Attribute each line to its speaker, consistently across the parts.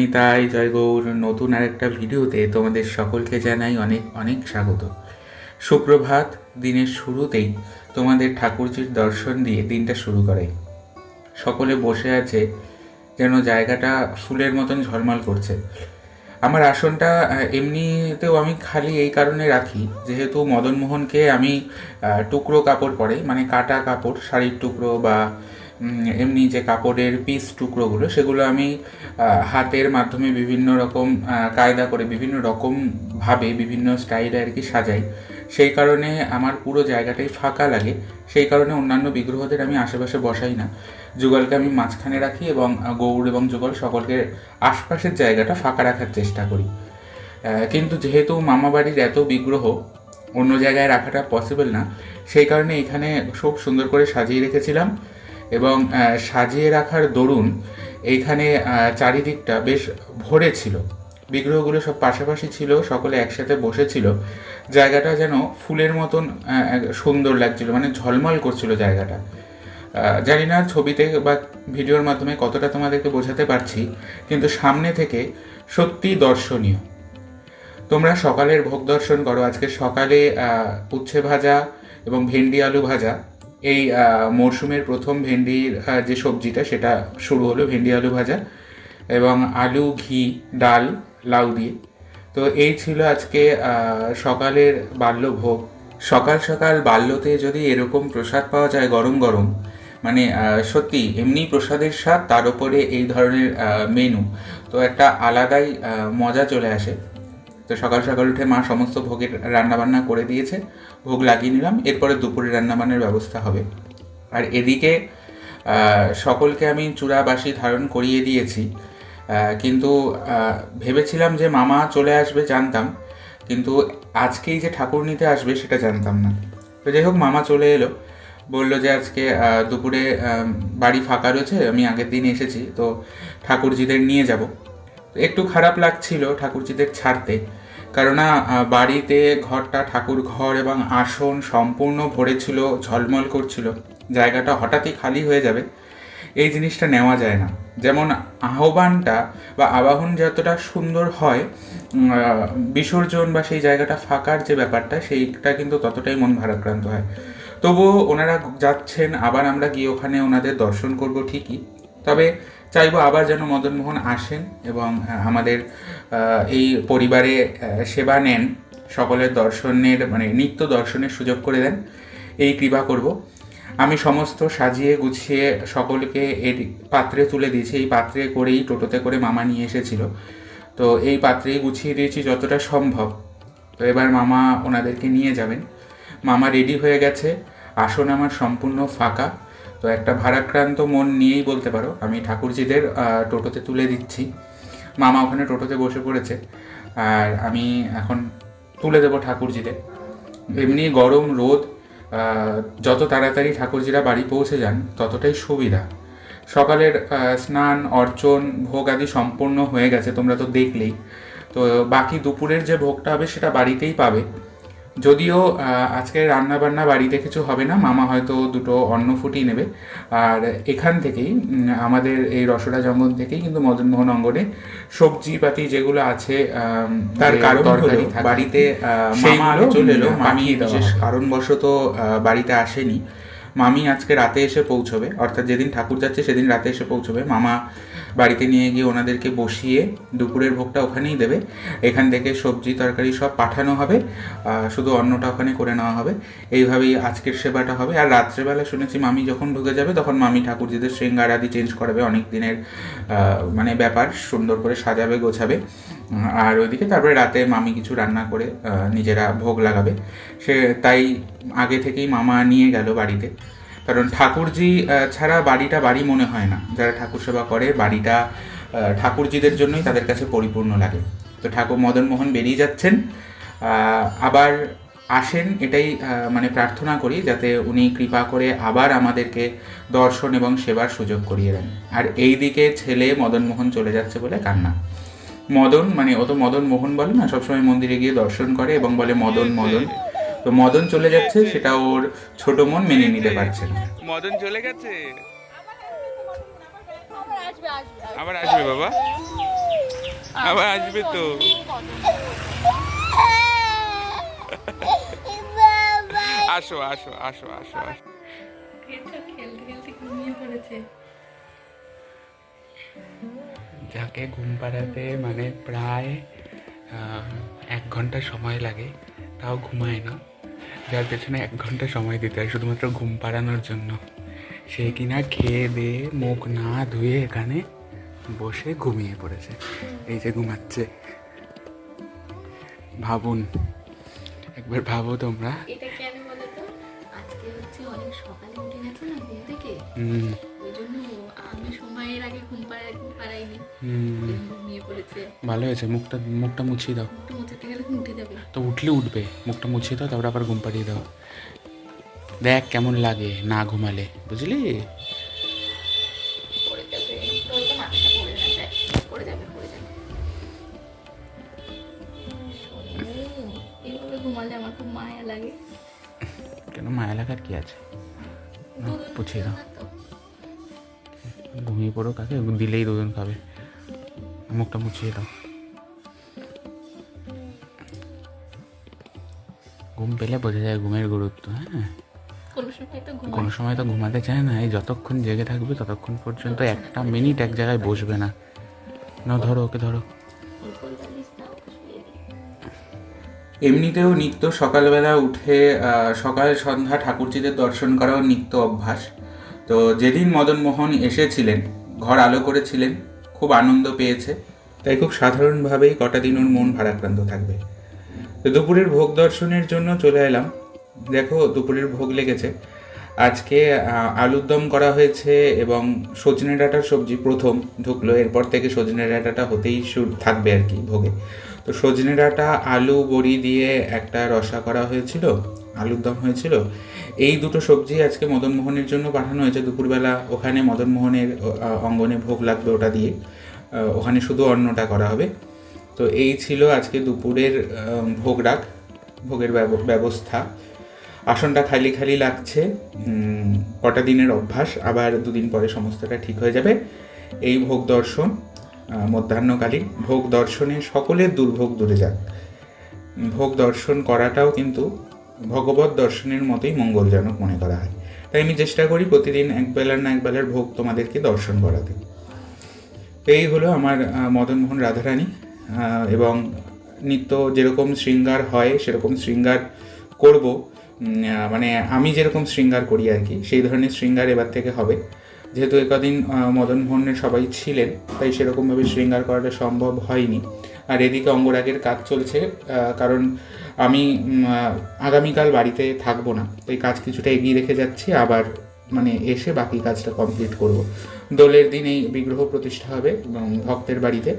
Speaker 1: নিতাই, জয় গৌর। নতুন আর একটা ভিডিওতে তোমাদের সকলকে জানাই অনেক অনেক স্বাগত। সুপ্রভাত দিনের শুরুতেই তোমাদের ঠাকুরজির দর্শন দিয়ে দিনটা শুরু করে। সকলে বসে আছে যেন জায়গাটা ফুলের মতন ঝলমল করছে। আমার আসনটা এমনিতেও আমি খালি এই কারণে রাখি, যেহেতু মদনমোহনকে আমি টুকরো কাপড় পরে মানে কাটা কাপড়, শাড়ির টুকরো বা এমনি যে কাপড়ের পিস টুকরোগুলো, সেগুলো আমি হাতের মাধ্যমে বিভিন্ন রকম কায়দা করে বিভিন্ন রকম ভাবে বিভিন্ন স্টাইলে আর কি সাজাই। সেই কারণে আমার পুরো জায়গাটাই ফাঁকা লাগে। সেই কারণে অন্যান্য বিগ্রহদের আমি আশেপাশে বসাই না। যুগলকে আমি মাঝখানে রাখি এবং গৌর এবং যুগল সকলকে আশপাশের জায়গাটা ফাঁকা রাখার চেষ্টা করি। কিন্তু যেহেতু মামা বাড়ির এত বিগ্রহ, অন্য জায়গায় রাখাটা পসিবল না, সেই কারণে এখানে খুব সুন্দর করে সাজিয়ে রেখেছিলাম। এবং সাজিয়ে রাখার দরুন এইখানে চারিদিকটা বেশ ভরে ছিল। বিগ্রহগুলো সব পাশাপাশি ছিল, সকলে একসাথে বসেছিল। জায়গাটা যেন ফুলের মতন সুন্দর লাগছিল মানে ঝলমল করছিল জায়গাটা। জানি না ছবিতে বা ভিডিওর মাধ্যমে কতটা তোমাদেরকে বোঝাতে পারছি, কিন্তু সামনে থেকে সত্যি দর্শনীয়। তোমরা সকালের ভোগ দর্শন করো, আজকে সকালে উচ্ছে ভাজা এবং ভেন্ডি আলু ভাজা। এই মরশুমের প্রথম ভেন্ডির যে সবজিটা, সেটা শুরু হলো ভেন্ডি, আলু ভাজা এবং আলু, ঘি, ডাল, লাউ দিয়ে। তো এই ছিল আজকে সকালের বাল্যভোগ। সকাল সকাল বাল্যতে যদি এরকম প্রসাদ পাওয়া যায় গরম গরম মানে সত্যি এমনি প্রসাদের স্বাদ, তার উপরে এই ধরনের মেনু তো একটা আলাদাই মজা চলে আসে। তো সকাল সকাল উঠে মা সমস্ত ভোগের রান্নাবান্না করে দিয়েছে, ভোগ লাগিয়ে নিলাম, এরপরে দুপুরে রান্নাবান্নার ব্যবস্থা হবে। আর এদিকে সকলকে আমি চূড়া বাসি ধারণ করিয়ে দিয়েছি কিন্তু ভেবেছিলাম যে মামা চলে আসবে জানতাম, কিন্তু আজকেই যে ঠাকুর নিতে আসবে সেটা জানতাম না। তো যাই হোক, মামা চলে এলো, বলল যে আজকে দুপুরে বাড়ি ফাঁকা রয়েছে, আমি আগের দিন এসেছি, তো ঠাকুরজিদের নিয়ে যাব। একটু খারাপ লাগছিল ঠাকুরজিদের ছাড়তে কেননা বাড়িতে ঘরটা ঠাকুর ঘর এবং আসন সম্পূর্ণ ভরে ছিল, ঝলমল করছিল। জায়গাটা হঠাৎই খালি হয়ে যাবে। এই জিনিসটা নেওয়া যায় না। যেমন আহ্বানটা বা আবাহন যতটা সুন্দর হয় বিসর্জন বা সেই জায়গাটা ফাঁকার যে ব্যাপারটা, সেইটা কিন্তু ততটাই মন ভারাক্রান্ত হয়। তবুও ওনারা যাচ্ছেন, আবার আমরা গিয়ে ওখানে ওনাদের দর্শন করব ঠিকই। তবে চাইব আবার যেন মদনমোহন আসেন এবং আমাদের এই পরিবারে সেবা নেন, সকলের দর্শনের মানে নিত্য দর্শনের সুযোগ করে দেন, এই কৃপা করব। আমি সমস্ত সাজিয়ে গুছিয়ে সকলকে এর পাত্রে তুলে দিয়েছি। এই পাত্রে করেই, টোটোতে করে মামা নিয়ে এসেছিল। তো এই পাত্রেই গুছিয়ে দিয়েছি যতটা সম্ভব। তো এবার মামা ওনাদেরকে নিয়ে যাবেন। মামা রেডি হয়ে গেছে। আসন আমার সম্পূর্ণ ফাঁকা। তো একটা ভারাক্রান্ত মন নিয়েই বলতে পারো, আমি ঠাকুরজিদের টোটোতে তুলে দিচ্ছি। মামা ওখানে টোটোতে বসে পড়েছে, আর আমি এখন তুলে দেবো ঠাকুরজিদের। এমনি গরম রোদ যত তাড়াতাড়ি ঠাকুরজিরা বাড়ি পৌঁছে যান, ততটাই সুবিধা। সকালের স্নান, অর্চন, ভোগ আদি সম্পূর্ণ হয়ে গেছে, তোমরা তো দেখলেই। তো বাকি দুপুরের যে ভোগটা হবে, সেটা বাড়িতেই পাবে। যদিও আজকে রান্না বান্না বাড়িতে কিছু হবে না মামা হয়তো দুটো অন্ন ফুটিয়ে নেবে। আর এখান থেকেই আমাদের এই রসরা জঙ্গল থেকেই কিন্তু মদনমোহন অঙ্গনে সবজিপাতি যেগুলো আছে
Speaker 2: তার কারণ
Speaker 1: তরকারি
Speaker 2: বাড়িতে মামা চলে এলো
Speaker 1: মামি বিশেষ কারণবশত আহ, বাড়িতে আসেনি। মামি আজকে রাতে এসে পৌঁছবে, অর্থাৎ যেদিন ঠাকুর যাচ্ছে সেদিন রাতে এসে পৌঁছবে। মামা বাড়িতে নিয়ে গিয়ে ওনাদেরকে বসিয়ে দুপুরের ভোগটা ওখানেই দেবে। এখান থেকে সবজি, তরকারি সব পাঠানো হবে শুধু অন্নটা ওখানে করে নেওয়া হবে। এইভাবেই আজকের সেবাটা হবে। আর রাত্রেবেলা শুনেছি মামি যখন ঢুকে যাবে, তখন মামি ঠাকুরজিদের শৃঙ্গার আদি চেঞ্জ করাবে। অনেক দিনের মানে ব্যাপার, সুন্দর করে সাজাবে, গোছাবে। আর ওইদিকে তারপরে রাতে মামি কিছু রান্না করে নিজেরা ভোগ লাগাবে। সে তাই আগে থেকেই মামা নিয়ে গেল বাড়িতে। কারণ ঠাকুরজি ছাড়া বাড়িটা বাড়ি মনে হয় না। যারা ঠাকুর সেবা করে, বাড়িটা ঠাকুরজিদের জন্যই তাদের কাছে পরিপূর্ণ লাগে। তো ঠাকুর মদন মোহন বেরিয়ে যাচ্ছেন আবার আসেন, এটাই মানে প্রার্থনা করি যাতে উনি কৃপা করে আবার আমাদেরকে দর্শন এবং সেবার সুযোগ করিয়ে দেন। আর এই দিকে ছেলে মদন মোহন চলে যাচ্ছে বলে কান্না। মদন মানে ও তো মদন মোহন বলে না, সবসময় মন্দিরে গিয়ে দর্শন করে এবং বলে, মদন মদন। তো মদন চলে যাচ্ছে সেটা ওর ছোট মন মেনে নিতে পারছে না।
Speaker 2: মদন চলে গেছে?
Speaker 3: আবার আসবে
Speaker 2: বাবা।
Speaker 1: আবার আসবে তো। আসো আসো আসো আসো আসো।
Speaker 2: খেলতে খেলতে ঘুমিয়ে পড়েছে।
Speaker 1: যাকে ঘুম পাড়াতে মানে প্রায় এক ঘণ্টা সময় লাগে তাও ঘুমায় না। যার পেছনে এক ঘণ্টা সময় দিতে হয় শুধুমাত্র ঘুম পাড়ানোর জন্য। সে কিনা খেয়ে দিয়ে মুখ না ধুয়ে এখানে বসে ঘুমিয়ে পড়েছে। এই যে ঘুমাচ্ছে। ভাবুন একবার ভাবো তোমরা।
Speaker 2: এটা কেন বলো তো আজকে হচ্ছে অনেক সকালে উঠে গেছে না ঘুম থেকে?
Speaker 1: হুম।
Speaker 2: সময়ের আগে ঘুম পাড়াইনি। ঘুমিয়ে পড়েছে।
Speaker 1: ভালো হয়েছে মুখটা মুখটা মুছিয়ে দাও।
Speaker 2: একটু মোচাতে গেলে উঠে যাবে।
Speaker 1: তো উঠলে উঠবে মুখটা মুছিয়ে দাও তারপর আবার ঘুম পাড়িয়ে দাও। দেখ কেমন লাগে না ঘুমালে বুঝলি?
Speaker 2: ঘুমালে আমার খুব মায়া লাগে।
Speaker 1: কেন মায়া লাগার কি আছে? পুছিয়ে দাও। ঘুমিয়ে পড়ো কাকে? দিলেই দুজন খাবে। মুখটা মুছিয়ে দাও। ঘুম পেলে বোঝা যায় ঘুমের গুরুত্ব হ্যাঁ?
Speaker 2: কোনো সময় তো
Speaker 1: ঘুমাতে চায় না এই যতক্ষণ জেগে থাকবে ততক্ষণ পর্যন্ত একটা মিনিট এক জায়গায় বসবে না। না ধরো ওকে ধরো। এমনিতেও নিত্য সকালবেলা উঠে সকাল সন্ধ্যা ঠাকুরজিদের দর্শন করাও নিত্য অভ্যাস। তো যেদিন মদনমোহন এসেছিলেন, ঘর আলো করেছিলেন, খুব আনন্দ পেয়েছে। তাই খুব সাধারণভাবেই কটা দিন ওর মন ভারাক্রান্ত থাকবে। তো দুপুরের ভোগ দর্শনের জন্য চলে এলাম। দেখো, দুপুরের ভোগ লেগেছে। আজকে আলুর দম করা হয়েছে এবং সজনে ডাঁটার সবজি প্রথম ঢুকলো। এরপর থেকে সজনে ডাঁটাটা হতেই থাকবে আর কি ভোগে। তো সজনে ডাঁটা, আলু, বড়ি দিয়ে একটা রসা করা হয়েছিল। আলুর দম হয়েছিল। এই দুটো সবজি আজকে মদনমোহনের জন্য পাঠানো হয়েছে। দুপুরবেলা ওখানে মদনমোহনের অঙ্গনে ভোগ লাগবে ওটা দিয়ে। ওখানে শুধু অন্নটা করা হবে। তো এই ছিল আজকে দুপুরের ভোগ রাখ ভোগের ব্যব- ব্যবস্থা। আসনটা খালি খালি লাগছে। কটা দিনের অভ্যাস, আবার দুদিন পরে সমস্তটা ঠিক হয়ে যাবে। এই ভোগ দর্শন মধ্যাহ্নকালীন ভোগ দর্শনে সকলের দুর্ভোগ দূরে যাক। ভোগ দর্শন করাটাও কিন্তু ভগবত দর্শনের মতোই মঙ্গলজনক মনে করা হয়। তাই আমি চেষ্টা করি প্রতিদিন এক বেলার না এক বেলার ভোগ তোমাদেরকে দর্শন করাতে। এই হলো আমার মদনমোহন রাধারানী এবং নিত্য যেরকম শৃঙ্গার হয় সেরকম শৃঙ্গার করব। মানে আমি যেরকম শৃঙ্গার করি আর কি, সেই ধরনের শৃঙ্গার এবার থেকে হবে। যেহেতু একদিন মদন মদনমোহনের সবাই ছিলেন, তাই সেরকমভাবে শৃঙ্গার করাটা সম্ভব হয়নি। আর এদিকে অঙ্গরাগের কাজ চলছে কারণ আমি আগামীকাল বাড়িতে থাকব না। তাই কাজ কিছুটা এগিয়ে রেখে যাচ্ছি, আবার মানে এসে বাকি কাজটা কমপ্লিট করব। দোলের দিন এই বিগ্রহ প্রতিষ্ঠা হবে ভক্তের বাড়িতে।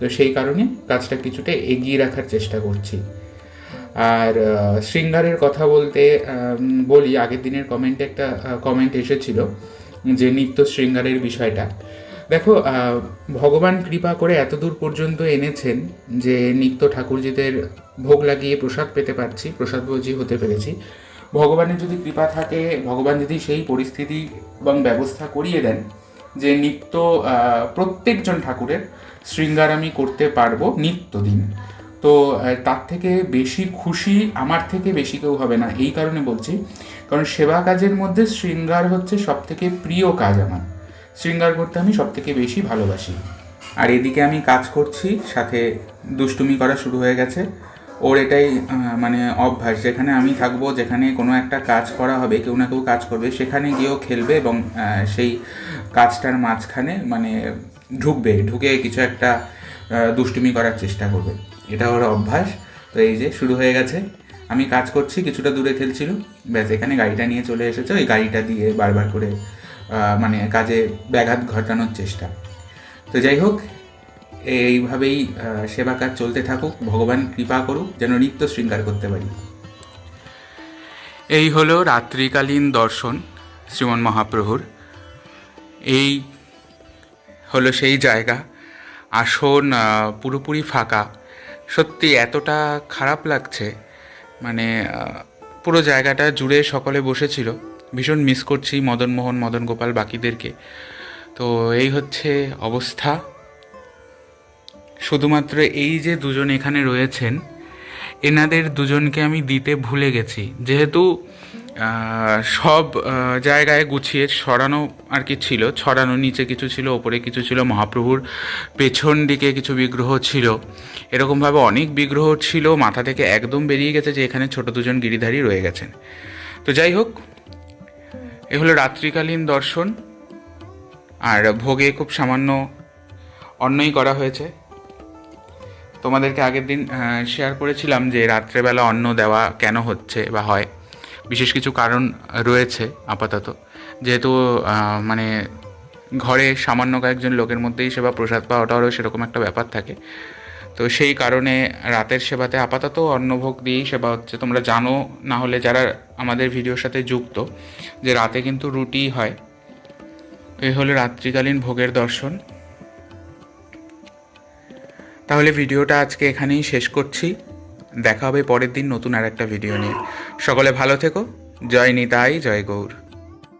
Speaker 1: তো সেই কারণে কাজটা কিছুটা এগিয়ে রাখার চেষ্টা করছি। আর শৃঙ্গারের কথা বলতে বলি, আগের দিনের কমেন্টে একটা কমেন্ট এসেছিল। যে নিত্য শৃঙ্গারের বিষয়টা। দেখো ভগবান কৃপা করে এত দূর পর্যন্ত এনেছেন যে নিত্য ঠাকুরজিদের ভোগ লাগিয়ে প্রসাদ পেতে পারছি, প্রসাদ ভোজি হতে পেরেছি। ভগবানের যদি কৃপা থাকে, ভগবান যদি সেই পরিস্থিতি এবং ব্যবস্থা করিয়ে দেন যে নিত্য প্রত্যেকজন ঠাকুরের শৃঙ্গার আমি করতে পারব নিত্যদিন। তো তার থেকে বেশি খুশি আমার থেকে বেশি কেউ হবে না, এই কারণে বলছি। কারণ সেবা কাজের মধ্যে শৃঙ্গার হচ্ছে সব থেকে প্রিয় কাজ আমার। শৃঙ্গার করতে আমি সব থেকে বেশি ভালোবাসি। আর এদিকে আমি কাজ করছি, সাথে দুষ্টুমি করা শুরু হয়ে গেছে। ওর এটাই মানে অভ্যাস, যেখানে আমি থাকব, যেখানে কোনো একটা কাজ করা হবে, কেউ না কেউ কাজ করবে, সেখানে গিয়েও খেলবে এবং সেই কাজটার মাঝখানে মানে ঢুকবে, ঢুকে কিছু একটা দুষ্টুমি করার চেষ্টা করবে। এটা ওর অভ্যাস। তো এই যে শুরু হয়ে গেছে। আমি কাজ করছি, কিছুটা দূরে খেলছিল ব্যাস, এখানে গাড়িটা নিয়ে চলে এসেছে। ওই গাড়িটা দিয়ে বারবার করে মানে কাজে ব্যাঘাত ঘটানোর চেষ্টা। তো যাই হোক, এইভাবেই সেবা কাজ চলতে থাকুক। ভগবান কৃপা করুক, যেন নিত্য শৃঙ্গার করতে পারি। এই হলো রাত্রিকালীন দর্শন শ্রীমন মহাপ্রভুর। এই হলো সেই জায়গা। আসন পুরোপুরি ফাঁকা। সত্যি এতটা খারাপ লাগছে মানে পুরো জায়গাটা জুড়ে সকলে বসেছিল। ভীষণ মিস করছি মদনমোহন মদন গোপাল বাকিদেরকে। তো এই হচ্ছে অবস্থা। শুধুমাত্র এই যে দুজন এখানে রয়েছেন, এনাদের দুজনকে আমি দিতে ভুলে গেছি। যেহেতু সব জায়গায় গুছিয়ে ছড়ানো আর কি ছিল। ছড়ানো, নিচে কিছু ছিল, ওপরে কিছু ছিল, মহাপ্রভুর পেছন দিকে কিছু বিগ্রহ ছিল। এরকমভাবে অনেক বিগ্রহ ছিল, মাথা থেকে একদম বেরিয়ে গেছে যে এখানে ছোট দুজন গিরিধারী রয়ে গেছেন। তো যাই হোক, এ হলো রাত্রিকালীন দর্শন। আর ভোগে খুব সামান্য অন্নই করা হয়েছে। তোমাদেরকে আগের দিন শেয়ার করেছিলাম যে রাত্রেবেলা অন্ন দেওয়া কেন হচ্ছে বা হয়। বিশেষ কিছু কারণ রয়েছে আপাতত। যেহেতু মানে ঘরে সামান্য কয়েকজন লোকের মধ্যেই সেবা প্রসাদ পাওয়াটারও সেরকম একটা ব্যাপার থাকে। তো সেই কারণে রাতের সেবাতে আপাতত অন্নভোগ দিয়েই সেবা হচ্ছে। তোমরা জানো, না হলে যারা আমাদের ভিডিওর সাথে যুক্ত, যে রাতে কিন্তু রুটি হয়। এই হলো রাত্রিকালীন ভোগের দর্শন। তাহলে ভিডিওটা আজকে এখানেই শেষ করছি। দেখা হবে পরের দিন নতুন আর একটা ভিডিও নিয়ে। সকলে ভালো থেকো। জয় নিতাই, জয় গৌর।